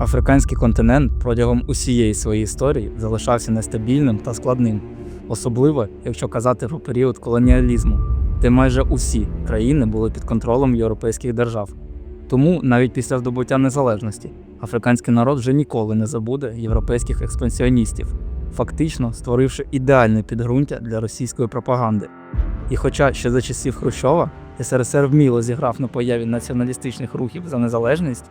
Африканський континент протягом усієї своєї історії залишався нестабільним та складним, особливо якщо казати про період колоніалізму, де майже усі країни були під контролем європейських держав. Тому навіть після здобуття незалежності африканський народ вже ніколи не забуде європейських експансіоністів, фактично створивши ідеальне підґрунтя для російської пропаганди. І хоча ще за часів Хрущова СРСР вміло зіграв на появі націоналістичних рухів за незалежність,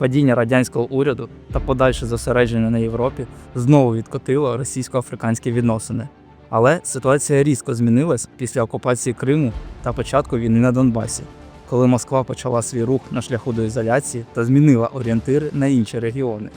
падіння радянського уряду та подальше зосередження на Європі знову відкотило російсько-африканські відносини. Але ситуація різко змінилась після окупації Криму та початку війни на Донбасі, коли Москва почала свій рух на шляху до ізоляції та змінила орієнтири на інші регіони,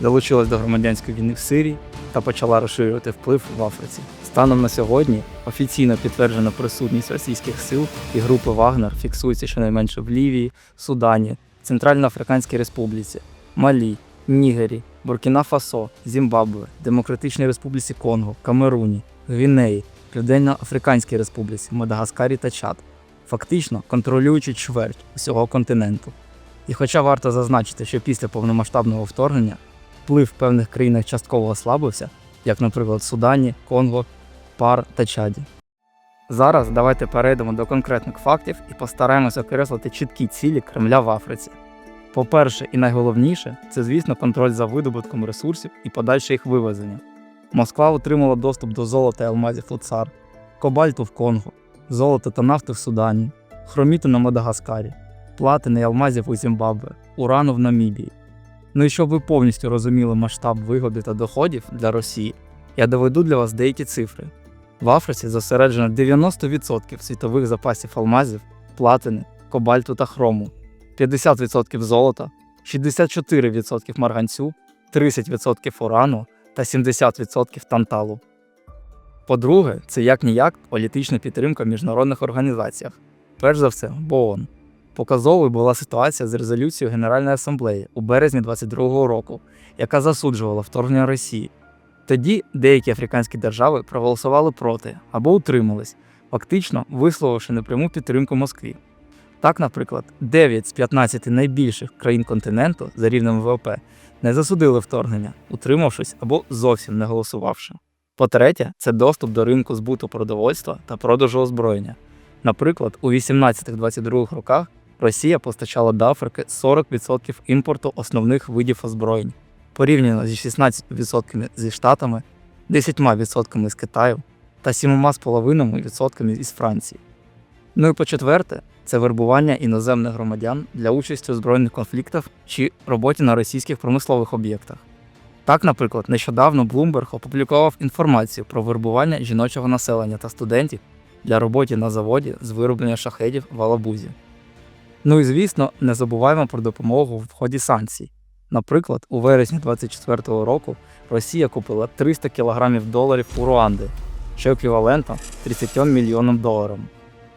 долучилась до громадянської війни в Сирії та почала розширювати вплив в Африці. Станом на сьогодні офіційно підтверджена присутність російських сил і групи Вагнер фіксується щонайменше в Лівії, Судані, Центральноафриканській Республіці, Малі, Нігері, Буркіна Фасо, Зімбабве, Демократичній Республіці Конго, Камеруні, Гвінеї, Південно-Африканській Республіці, Мадагаскарі та Чад, фактично контролюючи чверть усього континенту. І хоча варто зазначити, що після повномасштабного вторгнення вплив в певних країнах частково ослабився, як, наприклад, в Судані, Конго, Пар та Чаді. Зараз давайте перейдемо до конкретних фактів і постараємося окреслити чіткі цілі Кремля в Африці. По-перше, і найголовніше, це, звісно, контроль за видобутком ресурсів і подальше їх вивезення. Москва отримала доступ до золота і алмазів цар, кобальту в Конго, золота та нафти в Судані, хроміту на Мадагаскарі, платини і алмазів у Зімбабве, урану в Намібії. Ну і щоб ви повністю розуміли масштаб вигоди та доходів для Росії, я доведу для вас деякі цифри. В Африці зосереджено 90% світових запасів алмазів, платини, кобальту та хрому, 50% золота, 64% марганцю, 30% урану та 70% танталу. По-друге, це як ніяк політична підтримка в міжнародних організаціях, перш за все в ООН. Показовою була ситуація з резолюцією Генеральної асамблеї у березні 22-го року, яка засуджувала вторгнення Росії. Тоді деякі африканські держави проголосували проти або утримались, фактично висловивши непряму підтримку Москві. Так, наприклад, 9 з 15 найбільших країн континенту за рівнем ВВП не засудили вторгнення, утримавшись або зовсім не голосувавши. По-третє, це доступ до ринку збуту продовольства та продажу озброєння. Наприклад, у 18-22 роках Росія постачала до Африки 40% імпорту основних видів озброєнь, порівняно зі 16% зі Штатами, 10% з Китаю та 7,5% із Франції. Ну і по-четверте, це вербування іноземних громадян для участі у збройних конфліктах чи роботі на російських промислових об'єктах. Так, наприклад, нещодавно Bloomberg опублікував інформацію про вербування жіночого населення та студентів для роботи на заводі з вироблення шахедів в Алабузі. Ну і звісно, не забуваємо про допомогу в ході санкцій. Наприклад, у вересні 2024 року Росія купила 300 кг доларів у Руанди, що еквівалентно 30 мільйонам доларам.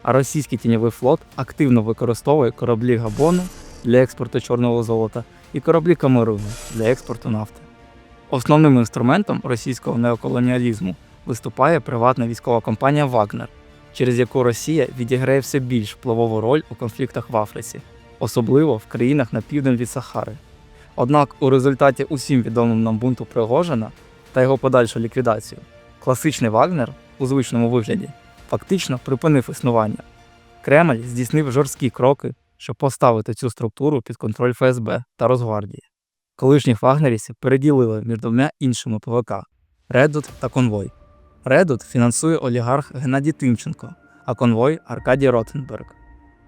А російський тіньовий флот активно використовує кораблі Габону для експорту чорного золота і кораблі Камеруну для експорту нафти. Основним інструментом російського неоколоніалізму виступає приватна військова компанія Вагнер, через яку Росія відіграє все більш впливову роль у конфліктах в Африці, особливо в країнах на південь від Сахари. Однак у результаті усім відомим нам бунту Пригожина та його подальшу ліквідацію, класичний Вагнер у звичному вигляді фактично припинив існування. Кремль здійснив жорсткі кроки, щоб поставити цю структуру під контроль ФСБ та Росгвардії. Колишніх вагнерівців переділили між двома іншими ПВК Редут та Конвой. Редут фінансує олігарх Геннадій Тимченко, а конвой Аркадій Ротенберг.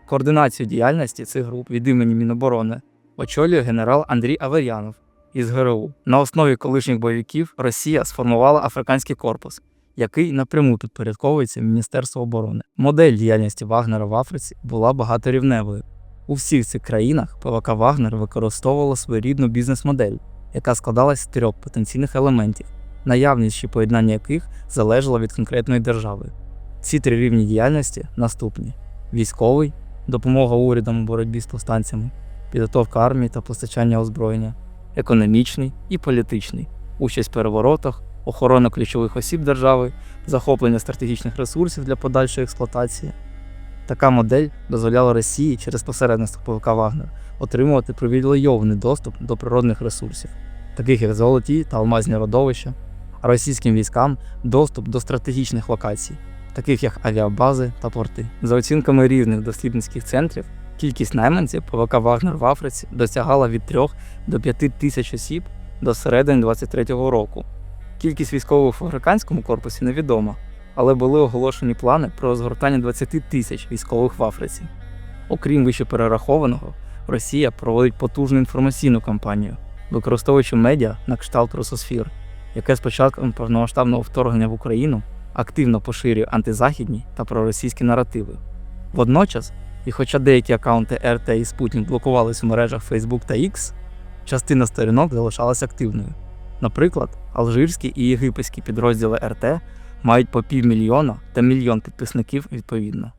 Координацію діяльності цих груп від імені Міноборони очолює генерал Андрій Аверянов із ГРУ. На основі колишніх бойовиків Росія сформувала африканський корпус, який напряму підпорядковується Міністерству оборони. Модель діяльності Вагнера в Африці була багаторівневою. У всіх цих країнах ПВК Вагнер використовувала своєрідну бізнес-модель, яка складалась з трьох потенційних елементів, наявність чи поєднання яких залежало від конкретної держави. Ці три рівні діяльності наступні: військовий, допомога урядам у боротьбі з повстанцями, підготовка армії та постачання озброєння, економічний і політичний, участь в переворотах, охорона ключових осіб держави, захоплення стратегічних ресурсів для подальшої експлуатації. Така модель дозволяла Росії через посередництво ПВК Вагнер отримувати привілейований доступ до природних ресурсів, таких як золоті та алмазні родовища, а російським військам доступ до стратегічних локацій, таких як авіабази та порти. За оцінками різних дослідницьких центрів, кількість найманців ПВК Вагнер в Африці досягала від 3 до 5 тисяч осіб до середини 23-го року. Кількість військових в африканському корпусі невідома, але були оголошені плани про розгортання 20 тисяч військових в Африці. Окрім вище перерахованого, Росія проводить потужну інформаційну кампанію, використовуючи медіа на кшталт Рососфір, яке з початком повномасштабного вторгнення в Україну активно поширює антизахідні та проросійські наративи. Водночас, і хоча деякі аккаунти РТ і Спутник блокувались у мережах Facebook та X, частина сторінок залишалась активною. Наприклад, алжирські і єгипетські підрозділи РТ мають по півмільйона та мільйон підписників відповідно.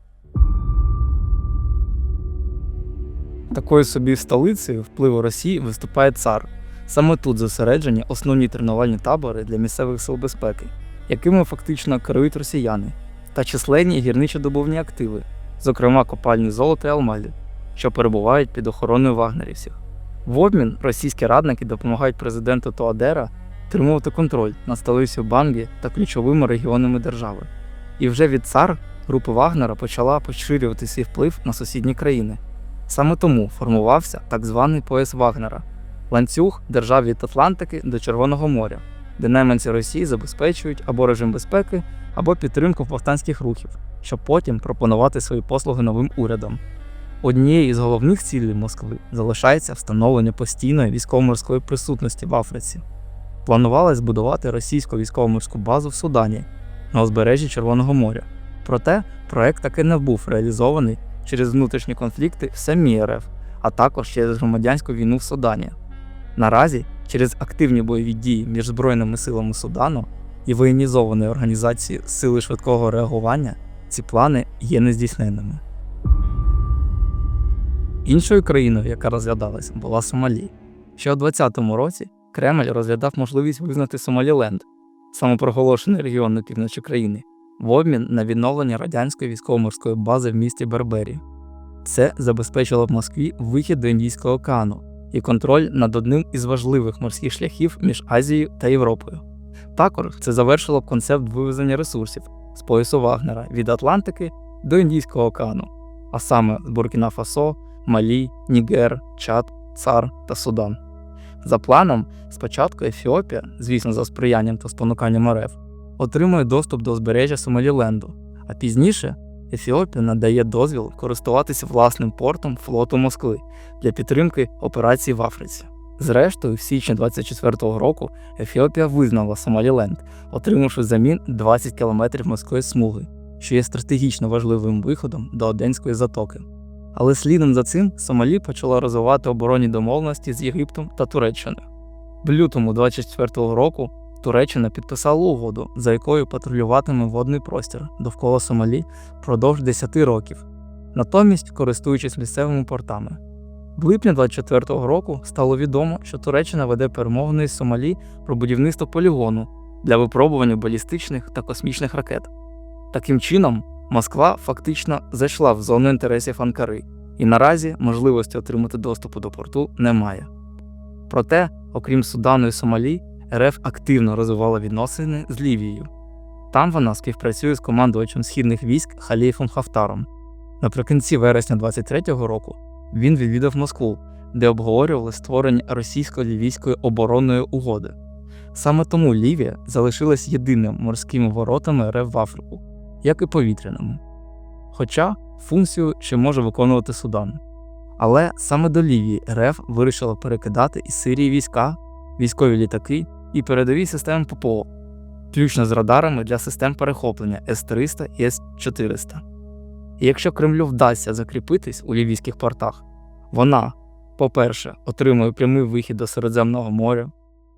Такою собі столицею впливу Росії виступає цар. Саме тут зосереджені основні тренувальні табори для місцевих сил безпеки, якими фактично керують росіяни, та численні гірничо-добувні активи, зокрема копальні золота і алмазів, що перебувають під охороною вагнерівців. В обмін російські радники допомагають президенту Туадера тримувати контроль над столицею Бангі та ключовими регіонами держави. І вже від цар група Вагнера почала поширювати свій вплив на сусідні країни. Саме тому формувався так званий пояс Вагнера ланцюг держав від Атлантики до Червоного моря, де найманці Росії забезпечують або режим безпеки, або підтримку повстанських рухів, щоб потім пропонувати свої послуги новим урядам. Однією із головних цілей Москви залишається встановлення постійної військово-морської присутності в Африці. Планувалось збудувати російську військово-морську базу в Судані на узбережжі Червоного моря. Проте проект таки не був реалізований через внутрішні конфлікти в самій РФ, а також через громадянську війну в Судані. Наразі через активні бойові дії між Збройними силами Судану і воєнізованої організації Сили швидкого реагування ці плани є нездійсненними. Іншою країною, яка розглядалася, була Сомалі. Ще у 2020 році Кремль розглядав можливість визнати Сомаліленд, самопроголошений регіон на півночі країни, в обмін на відновлення радянської військово-морської бази в місті Бербері. Це забезпечило б Москві вихід до Індійського океану і контроль над одним із важливих морських шляхів між Азією та Європою. Також це завершило б концепт вивезення ресурсів з поясу Вагнера від Атлантики до Індійського океану, а саме з Буркіна Фасо, Малі, Нігер, Чад, Цар та Судан. За планом, спочатку Ефіопія, звісно, за сприянням та спонуканням РФ, отримує доступ до узбережжя Сомаліленду, а пізніше Ефіопія надає дозвіл користуватися власним портом флоту Москви для підтримки операцій в Африці. Зрештою, в січні 24-го року Ефіопія визнала Сомаліленд, отримавши замін 20 кілометрів морської смуги, що є стратегічно важливим виходом до Оденської затоки. Але слідом за цим Сомалі почала розвивати оборонні домовленості з Єгиптом та Туреччиною. В лютому 24-го року Туреччина підписала угоду, за якою патрулюватиме водний простір довкола Сомалі впродовж 10 років, натомість користуючись місцевими портами. В липні 24-го року стало відомо, що Туреччина веде перемовини з Сомалі про будівництво полігону для випробування балістичних та космічних ракет. Таким чином, Москва фактично зайшла в зону інтересів Анкари, і наразі можливості отримати доступу до порту немає. Проте, окрім Судану і Сомалі, РФ активно розвивала відносини з Лівією. Там вона співпрацює з командувачем східних військ Халіфом Хафтаром. Наприкінці вересня 23-го року він відвідав Москву, де обговорювали створення російсько-лівійської оборонної угоди. Саме тому Лівія залишилась єдиним морськими воротами РФ в Африку, як і повітряними. Хоча функцію ще може виконувати Судан. Але саме до Лівії РФ вирішила перекидати із Сирії війська, військові літаки і передові системи ППО, включно з радарами для систем перехоплення С-300 і С-400. І якщо Кремлю вдасться закріпитись у лівійських портах, вона, по-перше, отримує прямий вихід до Середземного моря,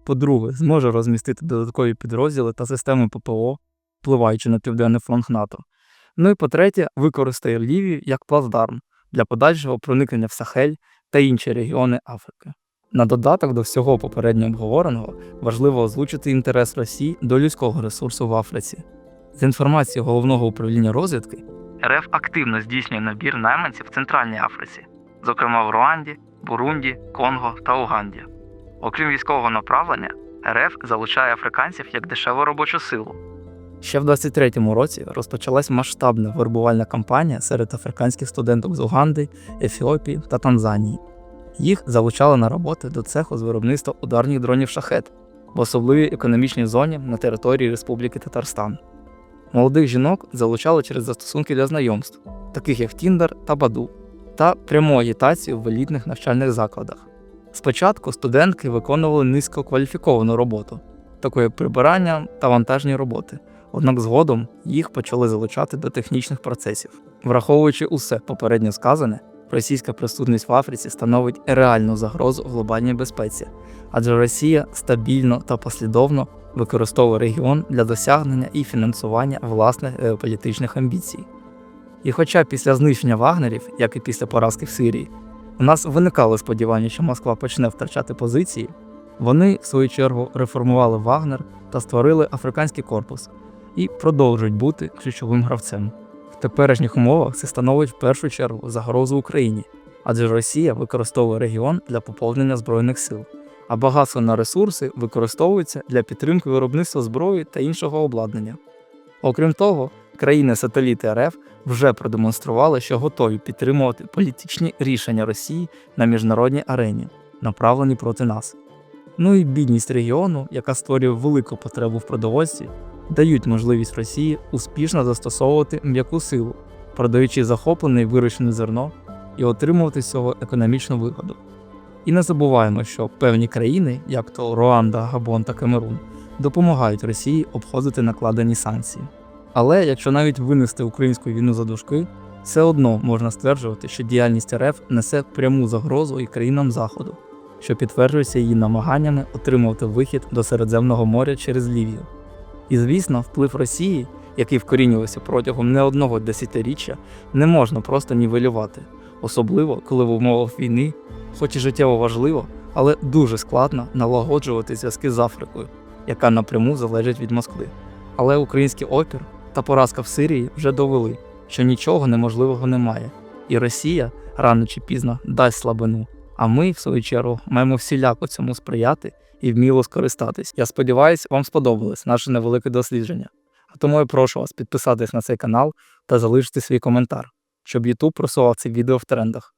по-друге, зможе розмістити додаткові підрозділи та системи ППО, впливаючи на південний фланг НАТО. Ну і по-третє, використає Лівію як плацдарм для подальшого проникнення в Сахель та інші регіони Африки. На додаток до всього попередньо обговореного важливо озвучити інтерес Росії до людського ресурсу в Африці. З інформації головного управління розвідки, РФ активно здійснює набір найманців в Центральній Африці, зокрема в Руанді, Бурунді, Конго та Уганді. Окрім військового направлення, РФ залучає африканців як дешеву робочу силу. Ще в 23-му році розпочалась масштабна вербувальна кампанія серед африканських студенток з Уганди, Ефіопії та Танзанії. Їх залучали на роботи до цеху з виробництва ударних дронів шахет в особливій економічній зоні на території Республіки Татарстан. Молодих жінок залучали через застосунки для знайомств, таких як Тіндер та Баду, та пряму агітацію в елітних навчальних закладах. Спочатку студентки виконували низькокваліфіковану роботу, таку як прибирання та вантажні роботи. Однак згодом їх почали залучати до технічних процесів. Враховуючи усе попередньо сказане, російська присутність в Африці становить реальну загрозу глобальній безпеці, адже Росія стабільно та послідовно використовує регіон для досягнення і фінансування власних геополітичних амбіцій. І хоча після знищення вагнерів, як і після поразки в Сирії, у нас виникало сподівання, що Москва почне втрачати позиції, вони, в свою чергу, реформували Вагнер та створили африканський корпус і продовжують бути ключовим гравцем. Теперішніх умовах це становить в першу чергу загрозу Україні, адже Росія використовує регіон для поповнення збройних сил, а багатство на ресурси використовується для підтримки виробництва зброї та іншого обладнання. Окрім того, країни-сателіти РФ вже продемонстрували, що готові підтримувати політичні рішення Росії на міжнародній арені, направлені проти нас. Ну і бідність регіону, яка створює велику потребу в продовольстві, дають можливість Росії успішно застосовувати м'яку силу, продаючи захоплене і вирощене зерно і отримувати з цього економічну вигоду. І не забуваємо, що певні країни, як то Руанда, Габон та Камерун, допомагають Росії обходити накладені санкції. Але якщо навіть винести українську війну за дужки, все одно можна стверджувати, що діяльність РФ несе пряму загрозу і країнам Заходу, що підтверджується її намаганнями отримувати вихід до Середземного моря через Лівію. І звісно, вплив Росії, який вкорінювався протягом не одного десятиріччя, не можна просто нівелювати, особливо коли в умовах війни, хоч і життєво важливо, але дуже складно налагоджувати зв'язки з Африкою, яка напряму залежить від Москви. Але український опір та поразка в Сирії вже довели, що нічого неможливого немає, і Росія рано чи пізно дасть слабину. А ми, в свою чергу, маємо всіляко цьому сприяти і вміло скористатись. Я сподіваюся, вам сподобалось наше невелике дослідження. А тому я прошу вас підписатись на цей канал та залишити свій коментар, щоб YouTube просував це відео в трендах.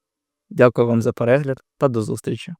Дякую вам за перегляд та до зустрічі!